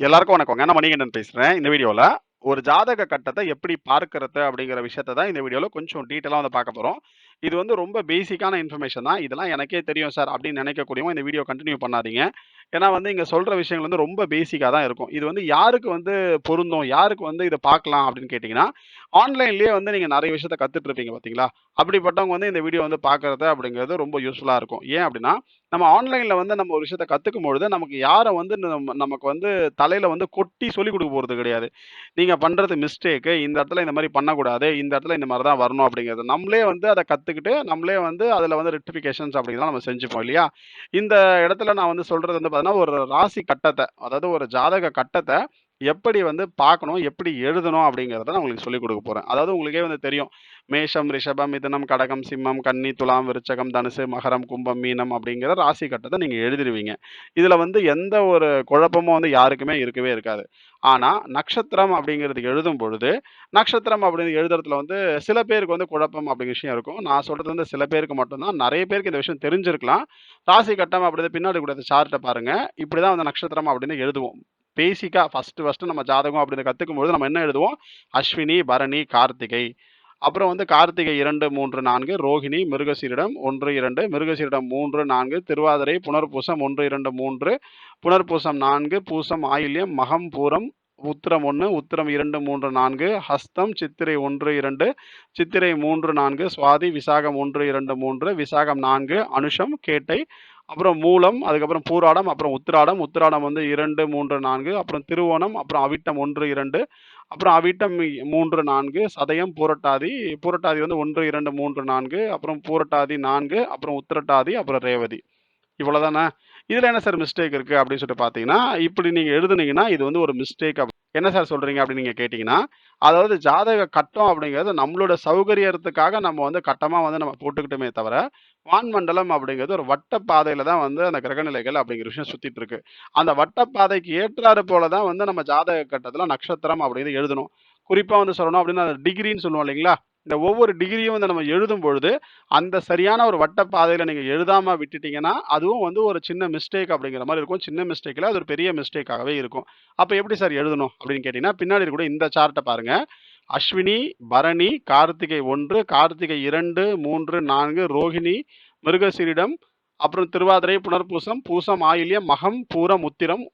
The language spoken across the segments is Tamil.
எல்லாருக்கும் வணக்கங்க. நான் மணிகண்டன் பேசுகிறேன் இந்த வீடியோவில் ஒரு ஜாதக கட்டத்தை எப்படி பார்க்கறது அப்படிங்கிற விஷயத்த தான் இந்த வீடியோவில் கொஞ்சம் டீட்டெயிலாக வந்து பார்க்க போகிறோம் இது வந்து ரொம்ப பேசிக்கான இன்ஃபர்மேஷன் தான். இதெல்லாம் எனக்கே தெரியும் சார் அப்படின்னு நினைக்கக்கூடியவங்க இந்த வீடியோ கண்டினியூ பண்ணாதீங்க. ஏன்னா வந்து இங்கே சொல்கிற விஷயங்கள் வந்து ரொம்ப பேசிக்காக தான் இருக்கும். இது வந்து யாருக்கு வந்து பொருந்தும்? யாருக்கு வந்து இதை பார்க்கலாம் அப்படின்னு கேட்டிங்கன்னா ஆன்லைன்லேயே வந்து நீங்கள் நிறைய விஷயத்த கற்றுட்டு இருப்பீங்க பார்த்தீங்களா? அப்படிப்பட்டவங்க வந்து இந்த வீடியோ வந்து பார்க்கறது அப்படிங்கிறது ரொம்ப யூஸ்ஃபுல்லாக இருக்கும். ஏன் அப்படின்னா, நம்ம ஆன்லைனில் வந்து நம்ம ஒரு விஷயத்த கற்றுக்கும் பொழுது, நமக்கு யாரை வந்து நமக்கு வந்து தலையில் வந்து கொட்டி சொல்லிக் கொடுக்க போகிறது கிடையாது. நீங்கள் பண்ணுறது மிஸ்டேக்கு. இந்த இடத்துல இந்த மாதிரி பண்ணக்கூடாது. இந்த இடத்துல இந்த மாதிரி தான் வரணும் அப்படிங்கிறது. நம்மளே வந்து அதை கற்று கற்றுக்கிட்டு நம்மளே வந்து அதில் வந்து ரெக்டிஃபிகேஷன்ஸ் அப்படிங்கிறத நம்ம செஞ்சுப்போம் இல்லையா? இந்த இடத்துல நான் வந்து சொல்றது வந்து பார்த்தீங்கன்னா, ஒரு ராசி கட்டத்தை அதாவது ஒரு ஜாதக கட்டத்தை எப்படி வந்து பார்க்கணும், எப்படி எழுதணும் அப்படிங்கிறத நான் உங்களுக்கு சொல்லிக் கொடுக்க போகிறேன் அதாவது உங்களுக்கே வந்து தெரியும். மேஷம், ரிஷபம், மிதனம் கடகம், சிம்மம், கன்னி, துலாம், விருச்சகம், தனுசு, மகரம், கும்பம், மீனம் அப்படிங்கிற ராசி கட்டத்தை நீங்கள் எழுதிடுவீங்க இதில் வந்து எந்த ஒரு குழப்பமும் வந்து யாருக்குமே இருக்கவே இருக்காது. ஆனால் நட்சத்திரம் அப்படிங்கிறது எழுதும் பொழுது, நட்சத்திரம் அப்படின்னு எழுதுறதுல வந்து சில பேருக்கு வந்து குழப்பம் அப்படிங்கிற விஷயம் இருக்கும். நான் சொல்கிறது வந்து சில பேருக்கு மட்டும்தான் நிறைய பேருக்கு இந்த விஷயம் தெரிஞ்சிருக்கலாம். ராசி கட்டம் அப்படிங்கிறது பின்னாடி கூட சார்ட்டை பாருங்கள் இப்படி தான் வந்து நட்சத்திரம் அப்படின்னு எழுதுவோம். பேசிக்கா ஃபஸ்ட்டு ஃபஸ்ட்டு நம்ம ஜாதகம் அப்படின்னு கத்துக்கும்பொழுது நம்ம என்ன எழுதுவோம்? அஸ்வினி, பரணி, கார்த்திகை. அப்புறம் வந்து கார்த்திகை 2, 3, 4, ரோகிணி, மிருகசீரிடம் 1, 2, மிருகசீரிடம் 3, 4, திருவாதிரை, புனர்பூசம் 1, 2, 3, புனர்பூசம் நான்கு பூசம், ஆயில்யம், மகம், பூரம், உத்திரம் ஒன்று உத்திரம் 2, 3, 4, ஹஸ்தம், சித்திரை 1, 2, சித்திரை 3, 4, சுவாதி, விசாகம் 1, 2, 3, விசாகம் நான்கு அனுஷம், கேட்டை, அப்புறம் மூலம், அதுக்கப்புறம் பூராடம், அப்புறம் உத்திராடம், உத்திராடம் வந்து 2, 3, 4, அப்புறம் திருவோணம், அப்புறம் அவிட்டம் 1, 2, அப்புறம் அவிட்டம் 3, 4, சதயம், பூரட்டாதி, பூரட்டாதி வந்து 1, 2, 3, 4, அப்புறம் பூரட்டாதி நான்கு. அப்புறம் உத்திரட்டாதி, அப்புறம் ரேவதி. இவ்வளோதானே இதில் என்ன சார் மிஸ்டேக் இருக்குது அப்படின்னு சொல்லிட்டு பார்த்தீங்கன்னா, இப்படி நீங்கள் எழுதுனீங்கன்னா, இது வந்து ஒரு மிஸ்டேக் என்ன சார் சொல்கிறீங்க அப்படின்னு நீங்கள் கேட்டிங்கன்னா அதாவது ஜாதக கட்டம் அப்படிங்கிறது நம்மளோட சௌகரியத்துக்காக நம்ம வந்து கட்டமாக வந்து நம்ம போட்டுக்கிட்டோமே தவிர, வான்மண்டலம் அப்படிங்கிறது ஒரு வட்ட பாதையில தான் வந்து அந்த கிரகநிலைகள் அப்படிங்கிற விஷயம் சுத்திட்டு இருக்கு. அந்த வட்ட பாதைக்கு ஏற்றாறு போல தான் வந்து நம்ம ஜாதக கட்டத்துல நட்சத்திரம் அப்படிங்கிறது எழுதணும். குறிப்பா வந்து சொல்லணும் அப்படின்னா, டிகிரின்னு சொல்லுவோம் இல்லைங்களா? இந்த ஒவ்வொரு டிகிரியும் வந்து நம்ம எழுதும் பொழுது, அந்த சரியான ஒரு வட்ட நீங்கள் எழுதாமல் எழுதாம விட்டுட்டீங்கன்னா, அதுவும் வந்து ஒரு சின்ன மிஸ்டேக் அப்படிங்கிற மாதிரி இருக்கும். சின்ன மிஸ்டேக்கில் அது ஒரு பெரிய மிஸ்டேக்காகவே இருக்கும். அப்போ எப்படி சார் எழுதணும் அப்படின்னு கேட்டிங்கன்னா பின்னாடி கூட இந்த சார்ட்டை பாருங்கள் அஸ்வினி, பரணி, கார்த்திகை ஒன்று கார்த்திகை 2, 3, 4, ரோகிணி, மிருகசீரிடம், அப்புறம் திருவாதிரை, புனர்பூசம், பூசம், ஆயில்யம், மகம், பூரம், உத்திரம்,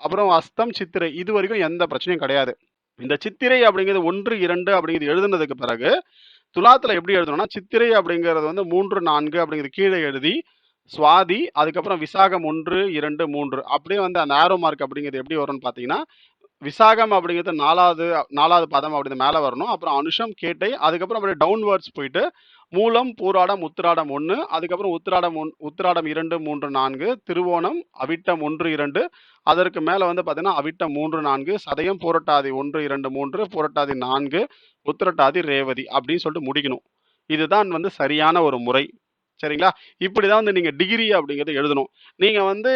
அப்புறம் அஸ்தம், சித்திரை. இது வரைக்கும் எந்த பிரச்சனையும் கிடையாது. இந்த சித்திரை அப்படிங்கிறது 1, 2 அப்படிங்கிறது எழுதுனதுக்கு பிறகு, துலாத்துல எப்படி எழுதணும்னா, சித்திரை அப்படிங்கிறது வந்து 3, 4 அப்படிங்கிறது கீழே எழுதி, சுவாதி, அதுக்கப்புறம் விசாகம் 1, 2, 3 அப்படியே வந்து அந்த ஆரோ மார்க் அப்படிங்கிறது எப்படி வரும்னு பார்த்தீங்கன்னா, விசாகம் அப்படிங்கிறது நாலாவது நாலாவது பதம் அப்படின்னு மேலே வரணும். அப்புறம் அனுஷம், கேட்டை, அதுக்கப்புறம் அப்படியே டவுன்வர்ட்ஸ் போயிட்டு, மூலம், பூராடம், உத்திராடம் ஒன்று அதுக்கப்புறம் உத்திராடம் ஒன் உத்திராடம் 2, 3, 4, திருவோணம், அவிட்டம் 1, 2, அதற்கு மேலே வந்து பார்த்தீங்கன்னா, அவிட்டம் 3, 4, சதயம், பூரட்டாதி 1, 2, 3, பூரட்டாதி நான்கு உத்திரட்டாதி, ரேவதி அப்படின்னு சொல்லிட்டு முடிக்கணும். இதுதான் வந்து சரியான ஒரு முறை. சரிங்களா? இப்படிதான் வந்து நீங்க டிகிரி அப்படிங்கிறத எழுதணும். நீங்க வந்து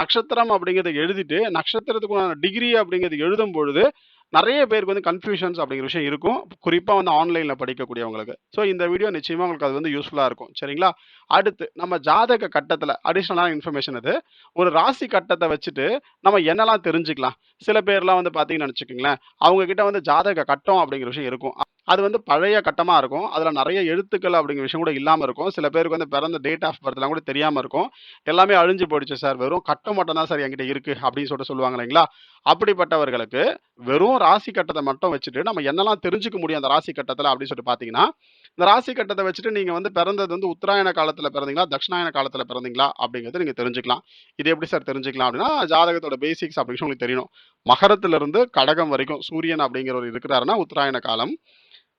நட்சத்திரம் அப்படிங்கிறத எழுதிட்டு, நட்சத்திரத்துக்குண்டான டிகிரி அப்படிங்கிறது எழுதும் பொழுது, நிறைய பேருக்கு வந்து கன்ஃப்யூஷன்ஸ் அப்படிங்கிற விஷயம் இருக்கும். குறிப்பாக வந்து ஆன்லைனில் படிக்கக்கூடியவங்களுக்கு. ஸோ இந்த வீடியோ நிச்சயமாக உங்களுக்கு அது வந்து யூஸ்ஃபுல்லாக இருக்கும். சரிங்களா? அடுத்து நம்ம ஜாதக கட்டத்தில் அடிஷ்னலான இன்ஃபர்மேஷன் இது. ஒரு ராசி கட்டத்தை வச்சுட்டு நம்ம என்னெல்லாம் தெரிஞ்சுக்கலாம்? சில பேர்லாம் வந்து பார்த்தீங்கன்னு நினச்சிக்கோங்களேன் அவங்கக்கிட்ட வந்து ஜாதக கட்டம் அப்படிங்கிற விஷயம் இருக்கும். அது வந்து பழைய கட்டமாக இருக்கும். அதில் நிறைய எழுத்துக்கள் அப்படிங்கிற விஷயம் கூட இல்லாமல் இருக்கும். சில பேருக்கு வந்து பிறந்த டேட் ஆஃப் பர்த்லாம் கூட தெரியாமல் இருக்கும். எல்லாமே அழிஞ்சு போயிடுச்சு சார். வெறும் கட்டம் மட்டும் தான் சார் என்கிட்ட இருக்குது அப்படின்னு சொல்லிட்டு சொல்லுவாங்க இல்லைங்களா? அப்படிப்பட்டவர்களுக்கு வெறும் ராசி கட்டத்தை மட்டும் வச்சுட்டு நம்ம என்னெல்லாம் தெரிஞ்சுக்க முடியும் அந்த ராசி கட்டத்தில் அப்படின்னு சொல்லிட்டு பார்த்தீங்கன்னா, இந்த ராசி கட்டத்தை வச்சுட்டு நீங்கள் வந்து பிறந்தது வந்து உத்தராயண காலத்தில் பிறந்தீங்களா? தட்சிணாயன காலத்தில் பிறந்தீங்களா? அப்படிங்கிறது நீங்கள் தெரிஞ்சுக்கலாம். இது எப்படி சார் தெரிஞ்சுக்கலாம் அப்படின்னா, ஜாதகத்தோட பேசிக்ஸ் அப்படி உங்களுக்கு தெரியணும். மகரத்திலிருந்து கடகம் வரைக்கும் சூரியன் அப்படிங்கிறவர் இருக்கிறாருன்னா உத்தராயண காலம்.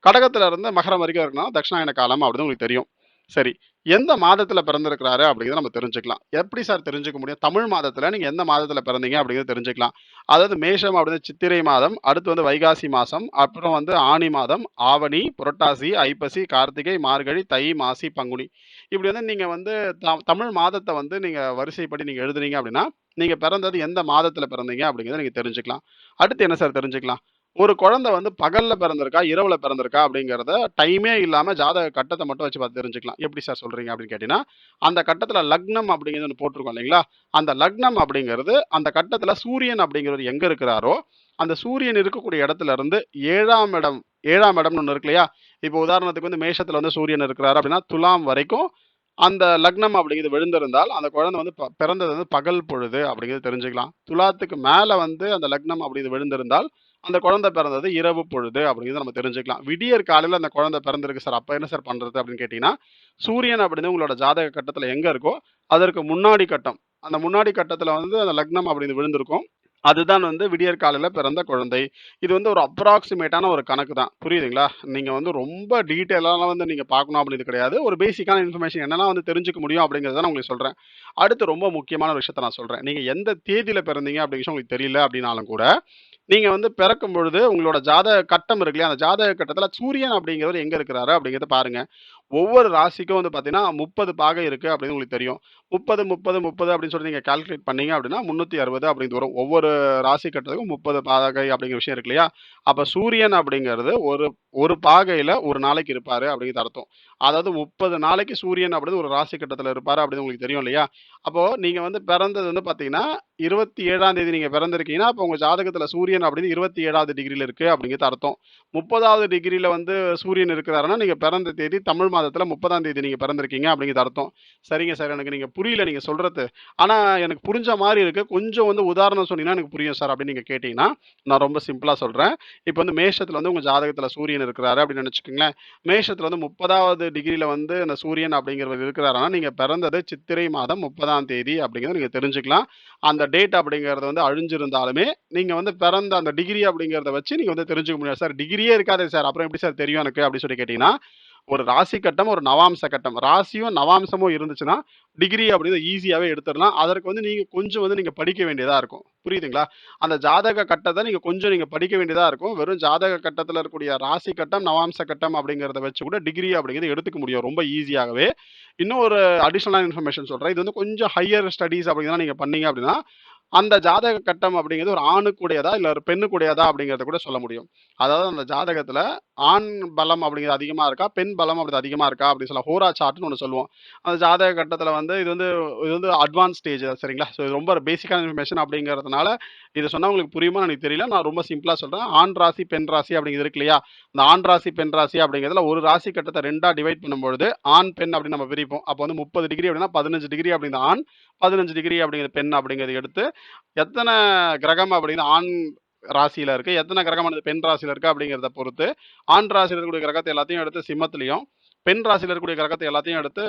கடகத்துல இருந்து மகரம் வரைக்கும் இருக்குன்னா தட்சிணாயன காலம் அப்படின்னு உங்களுக்கு தெரியும். சரி. எந்த மாதத்துல பிறந்திருக்கிறாரு அப்படிங்கிறத நம்ம தெரிஞ்சுக்கலாம். எப்படி சார் தெரிஞ்சுக்க முடியும்? தமிழ் மாதத்துல நீங்க எந்த மாதத்துல பிறந்தீங்க அப்படிங்கிறத தெரிஞ்சுக்கலாம். அதாவது மேஷம் அப்படின்னு சித்திரை மாதம், அடுத்து வந்து வைகாசி மாசம், அப்புறம் வந்து ஆனி மாதம், ஆவணி, புரட்டாசி, ஐப்பசி, கார்த்திகை, மார்கழி, தை, மாசி, பங்குனி. இப்படி வந்து நீங்க வந்து த தமிழ் மாதத்தை வந்து நீங்க வரிசைப்படி நீங்க எழுதுனீங்க அப்படின்னா, நீங்க பிறந்தது எந்த மாதத்துல பிறந்தீங்க அப்படிங்கிறத நீங்க தெரிஞ்சுக்கலாம். அடுத்து என்ன சார் தெரிஞ்சுக்கலாம்? ஒரு குழந்தை வந்து பகல்ல பிறந்திருக்கா, இரவுல பிறந்திருக்கா அப்படிங்கிறத டைமே இல்லாம ஜாதக கட்டத்தை மட்டும் வச்சு பார்த்து தெரிஞ்சுக்கலாம். எப்படி சார் சொல்றீங்க அப்படின்னு கேட்டீங்கன்னா, அந்த கட்டத்துல லக்னம் அப்படிங்கிறது ஒன்று போட்டிருக்கோம் இல்லைங்களா? அந்த லக்னம் அப்படிங்கிறது அந்த கட்டத்துல சூரியன் அப்படிங்கிறவர் எங்க இருக்கிறாரோ, அந்த சூரியன் இருக்கக்கூடிய இடத்துல இருந்து ஏழாம் இடம் ஏழாம் இடம்னு ஒன்று இருக்கு இல்லையா? இப்போ உதாரணத்துக்கு வந்து மேஷத்துல வந்து சூரியன் இருக்கிறாரு அப்படின்னா, துலாம் வரைக்கும் அந்த லக்னம் அப்படிங்கிறது விழுந்திருந்தால், அந்த குழந்தை வந்து ப பிறந்தது வந்து பகல் பொழுது அப்படிங்கிறது தெரிஞ்சுக்கலாம். துலாத்துக்கு மேலே வந்து அந்த லக்னம் அப்படிங்கிறது விழுந்திருந்தால், அந்த குழந்தை பிறந்தது இரவு பொழுது அப்படிங்கிறத நம்ம தெரிஞ்சுக்கலாம். விடியற் காலையில் அந்த குழந்தை பிறந்திருக்கு சார். அப்போ என்ன சார் பண்ணுறது அப்படின்னு கேட்டிங்கன்னா சூரியன் அப்படின்னு உங்களோட ஜாதக கட்டத்தில் எங்கே இருக்கோ, அதற்கு முன்னாடி கட்டம். அந்த முன்னாடி கட்டத்தில் வந்து அந்த லக்னம் அப்படின்னு விழுந்திருக்கும். அதுதான் வந்து விடியற் காலையில் பிறந்த குழந்தை. இது வந்து ஒரு அப்ராக்சிமேட்டான ஒரு கணக்கு தான். புரியுதுங்களா? நீங்கள் வந்து ரொம்ப டீட்டெயிலாக வந்து நீங்கள் பார்க்கணும் அப்படின்னு கிடையாது. ஒரு பேசிக்கான இன்ஃபர்மேஷன் என்னெல்லாம் வந்து தெரிஞ்சுக்க முடியும் அப்படிங்கிறத நான் உங்களுக்கு சொல்கிறேன் அடுத்து ரொம்ப முக்கியமான ஒரு விஷயத்த நான் சொல்கிறேன் நீங்கள் எந்த தேதியில் பிறந்தீங்க அப்படிங்கிற உங்களுக்கு தெரியல அப்படின்னாலும் கூட, நீங்க வந்து பிறக்கும் பொழுது உங்களோட ஜாதக கட்டம் இருக்கு இல்லையா? அந்த ஜாதக கட்டத்துல சூரியன் அப்படிங்கிறவர் எங்க இருக்கிறாரு அப்படிங்கிறத பாருங்க. ஒவ்வொரு ராசிக்கும் வந்து பார்த்தீங்கன்னா, 30 பாகை இருக்கு அப்படின்னு உங்களுக்கு தெரியும். 30, 30, 30 அப்படின்னு சொல்லி நீங்க கால்குலேட் பண்ணீங்க அப்படின்னா, 360 அப்படின்னு வரும். ஒவ்வொரு ராசி கட்டத்துக்கும் 30 பாகை அப்படிங்கிற விஷயம் இருக்கு இல்லையா? அப்ப சூரியன் அப்படிங்கிறது ஒரு ஒரு பாகையில ஒரு நாளைக்கு இருப்பாரு அப்படிங்கிறது அர்த்தம். அதாவது 30 நாளைக்கு சூரியன் அப்படிங்கிறது ஒரு ராசி கட்டத்துல இருப்பாரு அப்படின்னு உங்களுக்கு தெரியும் இல்லையா? அப்போ நீங்க வந்து பிறந்தது வந்து இருபத்தி ஏழாம் தேதி நீங்கள் பிறந்திருக்கீங்கன்னா, அப்போ உங்கள் ஜாதகத்தில் சூரியன் அப்படிங்கிறது 27வது டிகிரில இருக்கு அப்படிங்கிறது அர்த்தம். முப்பதாவது டிகிரியில் வந்து சூரியன் இருக்கிறாருன்னா, நீங்கள் பிறந்த தேதி தமிழ் மாதத்தில் முப்பதாம் தேதி நீங்கள் பிறந்திருக்கீங்க அப்படிங்கிறது அர்த்தம். சரிங்க சார். எனக்கு நீங்கள் புரியல நீங்கள் சொல்கிறது ஆனால் எனக்கு புரிஞ்ச மாதிரி இருக்குது கொஞ்சம் வந்து உதாரணம் சொன்னீங்கன்னா எனக்கு புரியும் சார் அப்படின்னு நீங்கள் கேட்டிங்கன்னா நான் ரொம்ப சிம்பிளாக சொல்கிறேன் இப்போ வந்து மேஷத்தில் வந்து உங்கள் ஜாதகத்தில் சூரியன் இருக்கிறாரு அப்படின்னு நினச்சிக்கோங்களேன் மேஷத்தில் வந்து முப்பதாவது டிகிரியில் வந்து அந்த சூரியன் அப்படிங்கிறவர் இருக்கிறாருன்னா, நீங்கள் பிறந்தது சித்திரை மாதம் 30ஆம் தேதி அப்படிங்கிறத நீங்கள் தெரிஞ்சுக்கலாம். அந்த டேட் அப்படிங்கிறது வந்து அழிஞ்சிருந்தாலுமே, நீங்கள் வந்து பிறந்த அந்த டிகிரி அப்படிங்கிறத வச்சு நீங்க வந்து தெரிஞ்சுக்க முடியாது. சார் டிகிரியே இருக்காதே சார். அப்புறம் எப்படி சார் தெரியும் எனக்கு அப்படின்னு சொல்லி கேட்டிங்கன்னா ஒரு ராசி கட்டம், ஒரு நவாம்ச கட்டம். ராசியும், நவாம்சமும் இருந்துச்சுன்னா, டிகிரி அப்படிங்கிறத ஈஸியாகவே எடுத்துடலாம் அதற்கு வந்து நீங்கள் கொஞ்சம் வந்து நீங்கள் படிக்க வேண்டியதாக இருக்கும். புரியுதுங்களா? அந்த ஜாதக கட்டத்தை நீங்கள் கொஞ்சம் நீங்கள் படிக்க வேண்டியதாக இருக்கும். வெறும் ஜாதக கட்டத்தில் இருக்கக்கூடிய ராசி கட்டம், நவாம்ச கட்டம் அப்படிங்கிறத வச்சு கூட டிகிரி அப்படிங்கிறது எடுத்துக்க முடியும். ரொம்ப ஈஸியாகவே. இன்னும் ஒரு அடிஷ்னலான இன்ஃபர்மேஷன் சொல்கிறேன் இது வந்து கொஞ்சம் ஹையர் ஸ்டடீஸ் அப்படிங்கிறத நீங்கள் பண்ணீங்க அப்படின்னா, அந்த ஜாதக கட்டம் அப்படிங்கிறது ஒரு ஆணுக்குடையதா, இல்லை ஒரு பெண்ணுக்குடையதா அப்படிங்கிறத கூட சொல்ல முடியும். அதாவது அந்த ஜாதகத்தில் ஆண் பலம் அப்படிங்கிறது அதிகமாக இருக்கா, பெண் பலம் அப்படி அதிகமாக இருக்கா அப்படின்னு சொல்லலாம். ஹோரா சார்ட்ன்னு ஒன்று சொல்லுவோம். அந்த ஜாதக கட்டத்தில் வந்து இது வந்து இது வந்து அட்வான்ஸ் ஸ்டேஜ் சரிங்களா? ஸோ இது ரொம்ப பேசிக்கான இன்ஃபர்மேஷன் அப்படிங்கிறதுனால, இதை சொன்னால் உங்களுக்கு புரியுமா எனக்கு தெரியல. நான் ரொம்ப சிம்பிளாக சொல்கிறேன் ஆண் ராசி, பெண் ராசி அப்படிங்கிறது இருக்கு இல்லையா? இந்த ஆண் ராசி, பெண் ராசி அப்படிங்கிறதுல ஒரு ராசி கட்டத்தை ரெண்டாக டிவைட் பண்ணும்பொழுது, ஆண், பெண் அப்படின்னு நம்ம பிரிப்போம். அப்போ வந்து 30 டிகிரி அப்படின்னா 15 டிகிரி அப்படிங்கிற ஆண், 15 டிகிரி அப்படிங்கிற பெண் அப்படிங்கிறத எடுத்து, எத்தனை கிரகம் அப்படின்னு ஆண் ராசியில இருக்கு, எத்தனை கிரகமானது பெண் ராசியில இருக்கு அப்படிங்கிறத பொறுத்து, ஆண் ராசியில இருக்கக்கூடிய கிரகத்தை எல்லாத்தையும் எடுத்து சிம்மத்திலயும், பெண் ராசியில இருக்கக்கூடிய கிரகத்தை எல்லாத்தையும் எடுத்து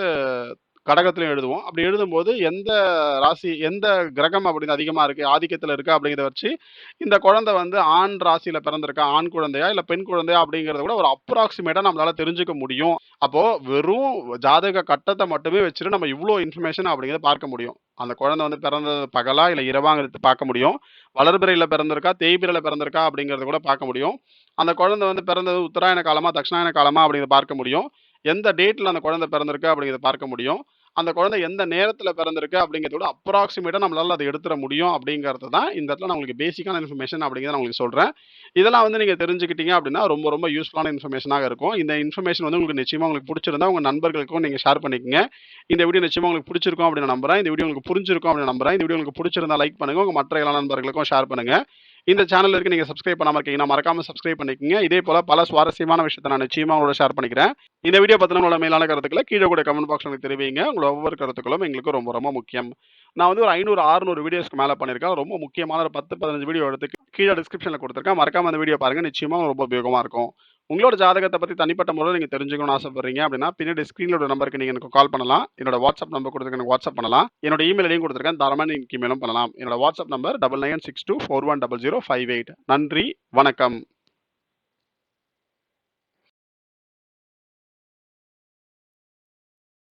கடகத்திலையும் எழுதுவோம். அப்படி எழுதும்போது எந்த ராசி எந்த கிரகம் அப்படின்னு அதிகமாக இருக்குது ஆதிக்கத்தில் இருக்கு அப்படிங்கிறத வச்சு, இந்த குழந்தை வந்து ஆண் ராசியில் பிறந்திருக்கா, ஆண் குழந்தையா, இல்லை பெண் குழந்தையா அப்படிங்கிறத கூட ஒரு அப்ராக்சிமேட்டாக நம்மளால் தெரிஞ்சுக்க முடியும். அப்போது வெறும் ஜாதக கட்டத்தை மட்டுமே வச்சுட்டு நம்ம இவ்வளோ இன்ஃபர்மேஷன் அப்படிங்கிறத பார்க்க முடியும். அந்த குழந்தை வந்து பிறந்தது பகலா, இல்லை இரவாங்கிறது பார்க்க முடியும். வளர்பிறையில் பிறந்திருக்கா, தேய்பிறையில பிறந்திருக்கா அப்படிங்கிறத கூட பார்க்க முடியும். அந்த குழந்தை வந்து பிறந்தது உத்தராயண காலமா, தட்சிணாயன காலமா அப்படிங்கிறத பார்க்க முடியும். எந்த டேட்டில் அந்த குழந்தை பிறந்திருக்கு அப்படிங்கிறத பார்க்க முடியும். அந்த குழந்தை எந்த நேரத்தில் பிறந்திருக்கு அப்படிங்கிறத விட நம்மளால் அதை எடுத்துட முடியும் அப்படிங்கிறது தான் இந்த இடத்துல நான் உங்களுக்கு பேசிக்கான இன்ஃபர்மேஷன் அப்படிங்கிறத நான் உங்களுக்கு சொல்கிறேன் இதெல்லாம் வந்து நீங்கள் தெரிஞ்சுக்கிட்டீங்க அப்படின்னா, ரொம்ப ரொம்ப யூஸ்ஃபுல்லான இன்ஃபர்மேஷனாக இருக்கும். இந்த இன்ஃபர்மேஷன் வந்து உங்களுக்கு நிச்சயமாக உங்களுக்கு பிடிச்சிருந்தா உங்கள் நண்பர்களுக்கும் நீங்கள் ஷேர் பண்ணிக்கங்க. இந்த வீடியோ நிச்சயமாக உங்களுக்கு பிடிச்சிருக்கும் அப்படின்னு நம்புகிறேன் நம்புறேன். இந்த வீடியோ உங்களுக்கு புரிஞ்சிருக்கும் அப்படின்னு நம்புறேன். இந்த வீடியோ உங்களுக்கு பிடிச்சிருந்தா லைக் பண்ணுங்க. உங்கள் மற்ற எல்லா நண்பர்களுக்கும் ஷேர் பண்ணுங்கள் இந்த சேனலுக்கு நீங்க சப்ஸ்கிரைப் பண்ணாம இருக்கீங்கன்னா, மறக்காம சப்ஸ்கிரைப் பண்ணிக்கங்க. இதே போல பல சுவாரஸ்யமான விஷயத்த நான் நிச்சயமா உங்களோட ஷேர் பண்ணிக்கிறேன். இந்த வீடியோ பத்தின உங்களோட மேலான கருத்துக்களை கீழே கூட கமெண்ட் பாக்ஸ் எனக்கு தெரிவிங்க. உங்களோட ஒவ்வொரு கருத்துக்களும் எங்களுக்கு ரொம்ப ரொம்ப முக்கியம். நான் வந்து ஒரு 500, 600 வீடியோஸ்க்கு மேலே பண்ணியிருக்கேன். ரொம்ப முக்கியமான ஒரு 10, 15 வீடியோ எடுத்து கீழே டிஸ்கிரிப்ஷனில் கொடுத்துருக்கேன் மறக்காம அந்த வீடியோ பாருங்க. நிச்சயமா ரொம்ப உபயோகமா இருக்கும். உங்களோட ஜாதகத்தை பற்றி தனிப்பட்ட முறையில் நீங்கள் தெரிஞ்சுக்கணும்னு ஆசைப்படுறீங்க அப்படின்னா, பின்னாடி ஸ்க்ரீனோட நம்பருக்கு நீங்கள் எனக்கு கால் பண்ணலாம். என்னோட வாட்ஸ்அப் நம்பர் கொடுத்துருக்கு எனக்கு வாட்ஸ்அப் பண்ணலாம். என்னோட இமெயில் ஐடியும் குடுத்திருக்கேன். நீங்கள் இமெயிலும் பண்ணலாம். என்னோட வாட்ஸ்அப் நம்பர் 9962410058 நன்றி, வணக்கம்.